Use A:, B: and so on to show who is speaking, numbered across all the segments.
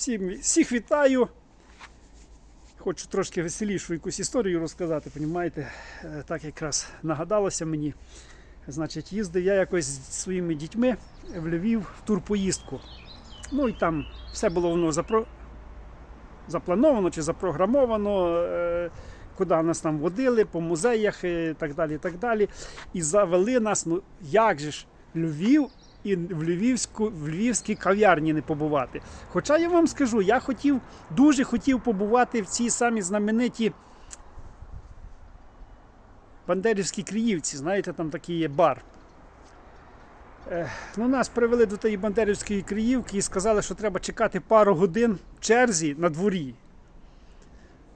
A: Всім, всіх вітаю. Хочу трошки веселішу якусь історію розказати, понімаєте? Е, Так якраз нагадалося мені. Значить, їздив я якось зі своїми дітьми в Львів в турпоїздку. Ну і там все було воно запро... заплановано чи запрограмовано, е, куди нас там водили, по музеях і так далі. І так далі. І завели нас, ну як же ж, Львів і в Львівську, в Львівській кав'ярні не побувати. Хоча я вам скажу, я хотів, дуже хотів побувати в цій самій знамениті Бандерівській Криївці. Знаєте, там такий є бар. Е, Ну, нас привели до тієї Бандерівської Криївки і сказали, що треба чекати пару годин в черзі на дворі.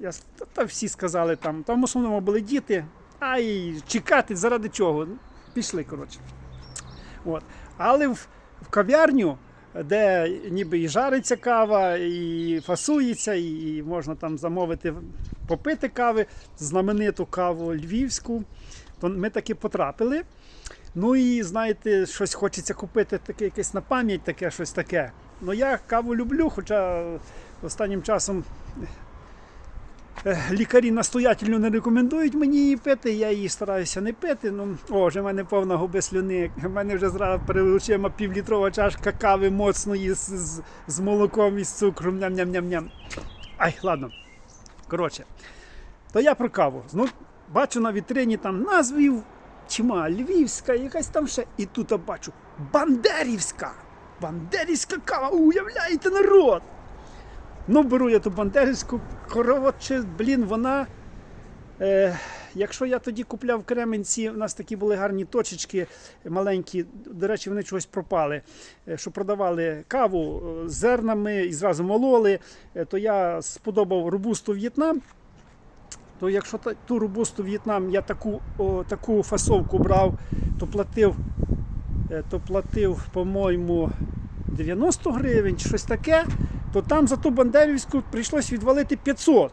A: Я, та, та всі сказали там, там в основному були діти, а й чекати заради чого. Пішли, коротше. От. Але в, в кав'ярню, де ніби і жариться кава, і фасується, і можна там замовити попити кави, знамениту каву львівську, то ми таки потрапили. Ну і знаєте, щось хочеться купити таке якесь на пам'ять, таке щось таке. Ну я каву люблю, хоча останнім часом лікарі настоятельно не рекомендують мені її пити, я її стараюся не пити. Ну, о, вже в мене повна губи слюни. У мене вже зразу перед очима півлітрова чашка кави моцної з, з, з молоком і з цукром. Ням-ням-ням-ням. Ай, ладно. Коротше, то я про каву. Ну, бачу на вітрині там назвів чима, львівська, якась там ще. І тут бачу Бандерівська. Бандерівська кава, уявляєте народ! Ну, беру я ту бандерівську коротше, блін, вона. Е, якщо я тоді купляв Кременці, у нас такі були гарні точечки маленькі, до речі, вони чогось пропали, е, що продавали каву е, з зернами і зразу мололи, е, то я сподобав робусту В'єтнам. То якщо ту робусту В'єтнам я таку, о, таку фасовку брав, то платив, то платив, по-моєму, 90 гривень чи щось таке, то там за ту бандерівську прийшлось відвалити 500.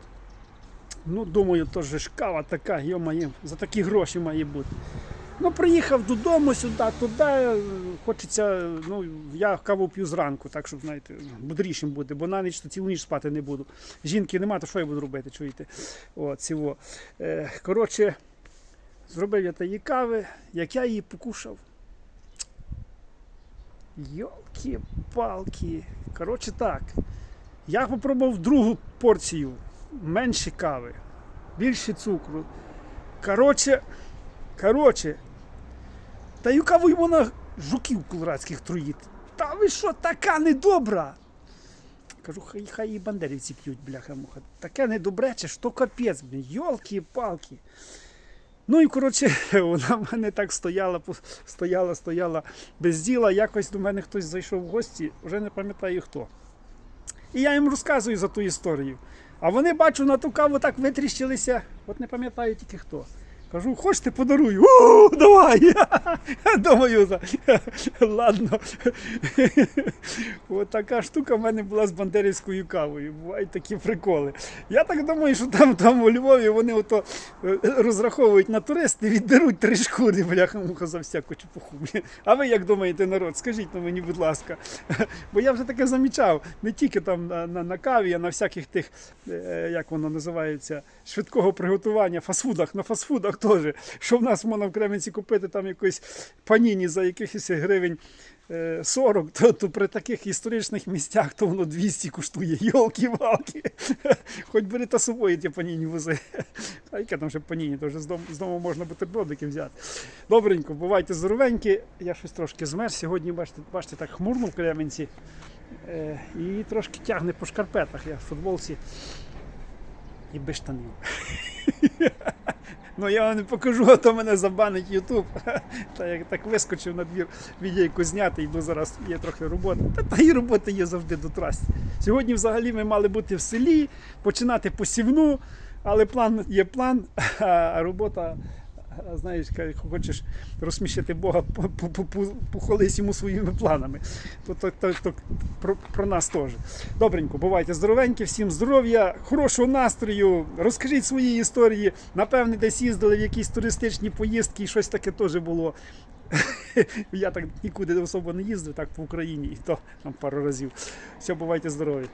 A: Ну, думаю, то ж кава така, йо-моє, за такі гроші має бути. Ну, приїхав додому сюди, туди. Хочеться, ну, я каву п'ю зранку, так щоб, знаєте, бодрішим бути, бо на ніч то цілу ніч спати не буду. Жінки нема, то що я буду робити, чуєте? О, цього. Е, коротше, зробив я тієї кави, як я її покушав. Йолки-палки. Коротше так. Я попробував другу порцію. Менше кави, більше цукру. Коротше, коротше, та й каву вона жуків колорадських труїть. Та ви що, така недобра? Кажу, хай, хай і бандерівці п'ють, бляха-муха. Таке недобрече, що капець, блін, йолки-палки. Ну і коротше, вона в мене так стояла, стояла, стояла без діла. Якось до мене хтось зайшов в гості, вже не пам'ятаю хто. І я їм розказую за ту історію. А вони бачу на ту каву так витріщилися, от не пам'ятаю тільки хто. Кажу, хочете подарую? У, давай! Думаю, ладно. От така штука в мене була з бандерівською кавою. Бувають такі приколи. Я так думаю, що там, там у Львові вони ото е, розраховують на туристи, віддеруть три шкури, бляха муха за всяку чепуху. А ви як думаєте, народ? Скажіть мені, будь ласка. Бо я вже таке замічав, не тільки там на, на, на каві, а на всяких тих, е, як воно називається, швидкого приготування, фастфудах, на фастфудах теж. Що в нас можна в Кременці купити там якось паніні за якихось гривень. е, 40, то, то при таких історичних місцях то воно 200 коштує. Йолки-валки. Хоч бери та собою ті паніні вози. А яке там ще паніні, то вже з дому, можна бутербродики взяти. Добренько, бувайте здоровенькі. Я щось трошки змерз. Сьогодні, бачите, бачите, так хмурно в Кременці. Е, і трошки тягне по шкарпетах. Я в футболці і без штанів. Ну я вам не покажу, а то мене забанить Ютуб. Та як так вискочив на двір відійку зняти, йду зараз є трохи роботи. Та, та і роботи є завжди до трасі. Сьогодні взагалі ми мали бути в селі, починати посівну, але план є план, а робота. Знаєш, хочеш розсмішити Бога, по- по- по- по- похвались йому своїми планами. То, то, то, то про, про нас теж. Добренько, бувайте здоровенькі, всім здоров'я, хорошого настрою. Розкажіть свої історії. Напевне, десь їздили в якісь туристичні поїздки і щось таке теж було. Я так нікуди особо не їздив, так по Україні, і то там пару разів. Все, бувайте здорові.